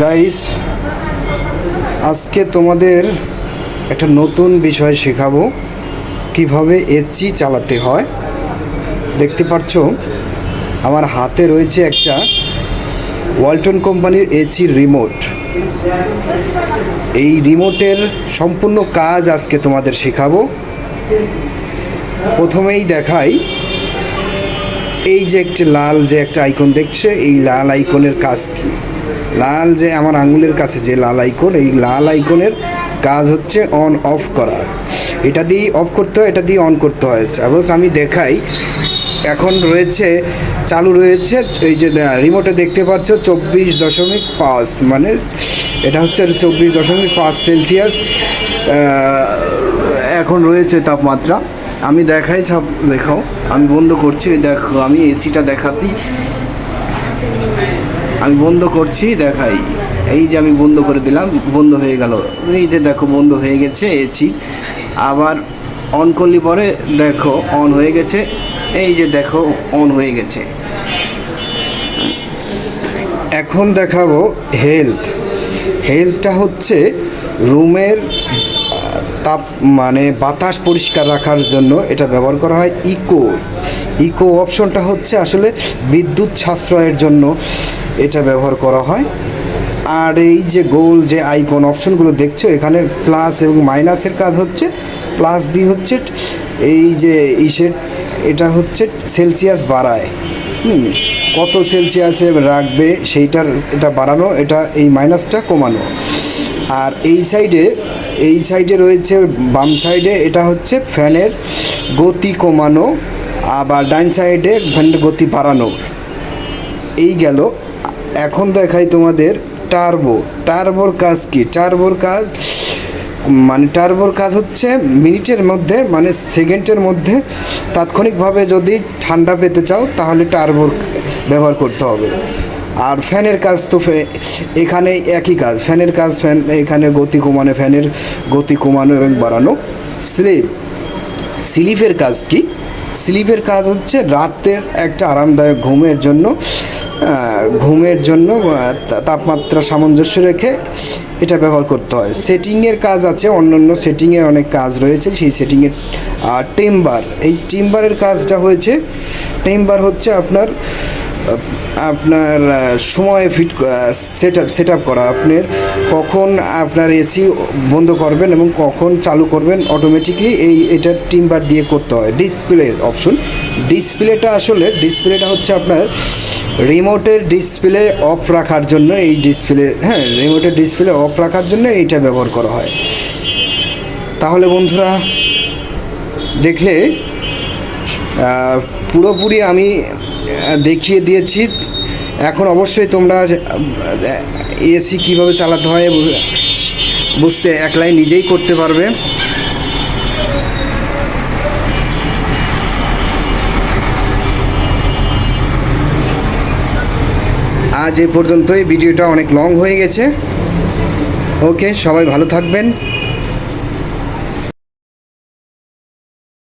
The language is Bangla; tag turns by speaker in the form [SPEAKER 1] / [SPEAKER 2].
[SPEAKER 1] গাইস আজকে তোমাদের একটা নতুন বিষয় শেখাবো। কীভাবে এসি চালাতে হয়। দেখতে পাচ্ছ আমার হাতে রয়েছে একটা ওয়ালটন কোম্পানির এসির রিমোট। এই রিমোটের সম্পূর্ণ কাজ আজকে তোমাদের শেখাবো। প্রথমেই দেখাই, এই যে একটি লাল যে একটা আইকন দেখছে, এই লাল আইকনের কাজ কি? লাল যে আমার আঙুলের কাছে যে লাল আইকন, এই লাল আইকনের কাজ হচ্ছে অন অফ করা। এটা দিয়ে অফ করতে হয়, এটা দিয়ে অন করতে হয়। সাপোজ আমি দেখাই, এখন রয়েছে, চালু রয়েছে, এই যে রিমোটে দেখতে পাচ্ছ, চব্বিশ দশমিক পাঁচ মানে এটা হচ্ছে চব্বিশ দশমিক পাঁচ সেলসিয়াস এখন রয়েছে তাপমাত্রা। আমি দেখাই সব, দেখাও। আমি বন্ধ করছি, দেখো, আমি এসিটা দেখাতি আমি বন্ধ করছি, দেখাই। এই যে আমি বন্ধ করে দিলাম, বন্ধ হয়ে গেল। এই যে দেখো, বন্ধ হয়ে গেছে এসি আবার অন করলে পরে, দেখো অন হয়ে গেছে। এই যে দেখো অন হয়ে গেছে। এখন দেখাবো হেলথ হেলথটা হচ্ছে রুমের, তাপ মানে বাতাস পরিষ্কার রাখার জন্য এটা ব্যবহার করা হয় ইকো ইকো অপশনটা হচ্ছে আসলে বিদ্যুৎ সাশ্রয়ের জন্য। এটা ব্যবহার করা হয়। আর এই যে গোল যে আইকন অপশনগুলো দেখছ, এখানে প্লাস এবং মাইনাসের কাজ হচ্ছে। প্লাস দিয়ে হচ্ছে, এই যে ইসের এটা হচ্ছে সেলসিয়াস বাড়ায়। হুম, কত সেলসিয়াসে রাখবে সেইটার এটা বাড়ানো, এটা এই মাইনাসটা কমানো। আর এই সাইডে এই সাইডে রয়েছে, বাম সাইডে এটা হচ্ছে ফ্যানের গতি কমানো, আবার ডাইন সাইডে ফ্যানের গতি বাড়ানো। এই গেল। এখন দেখাই তোমাদের টার্বো টার্বোর কাজ কি? টার্বোর কাজ মানে টার্বোর কাজ হচ্ছে মিনিটের মধ্যে মানে সেকেন্ডের মধ্যে তাৎক্ষণিকভাবে যদি ঠান্ডা পেতে চাও, তাহলে টার্বোর ব্যবহার করতে হবে। আর ফ্যানের কাজ তো এখানে একই কাজ। ফ্যানের কাজ, ফ্যান, এখানে গতি কমানো, ফ্যানের গতি কমানো এবং বাড়ানো। স্লিপ। স্লিপের কাজ কি? স্লিপের কাজ হচ্ছে রাতের একটা আরামদায়ক ঘুমের জন্য ঘুমের জন্য তাপমাত্রা সামঞ্জস্য রেখে এটা ব্যবহার করতে হয়। সেটিংয়ের কাজ আছে অন্য অন্য সেটিংয়ে অনেক কাজ রয়েছে, সেই সেটিংয়ের টেম্বার। এই টেম্বারের কাজটা হয়েছে, টেম্বার হচ্ছে আপনার আপনার সময় fit set up set up করা। আপনার কখন আপনার এসি বন্ধ করবেন এবং কখন চালু করবেন অটোমেটিকলি এই, এটা টিম্বার দিয়ে করতে হয়। ডিসপ্লের অপশন ডিসপ্লেটা আসলে ডিসপ্লেটা হচ্ছে আপনার রিমোটের ডিসপ্লে অফ রাখার জন্য এই ডিসপ্লে হ্যাঁ রিমোটের ডিসপ্লে অফ রাখার জন্য এইটা ব্যবহার করা হয়। তাহলে বন্ধুরা, দেখলে পুরোপুরি আমি দেখিয়ে দিয়েছি। এখন অবশ্যই তোমরা এসি কীভাবে চালাতে হয় বুঝতে একলাই নিজেই করতে পারবে। আজ এ পর্যন্তই, ভিডিওটা অনেক লং হয়ে গেছে। ওকে সবাই ভালো থাকবেন।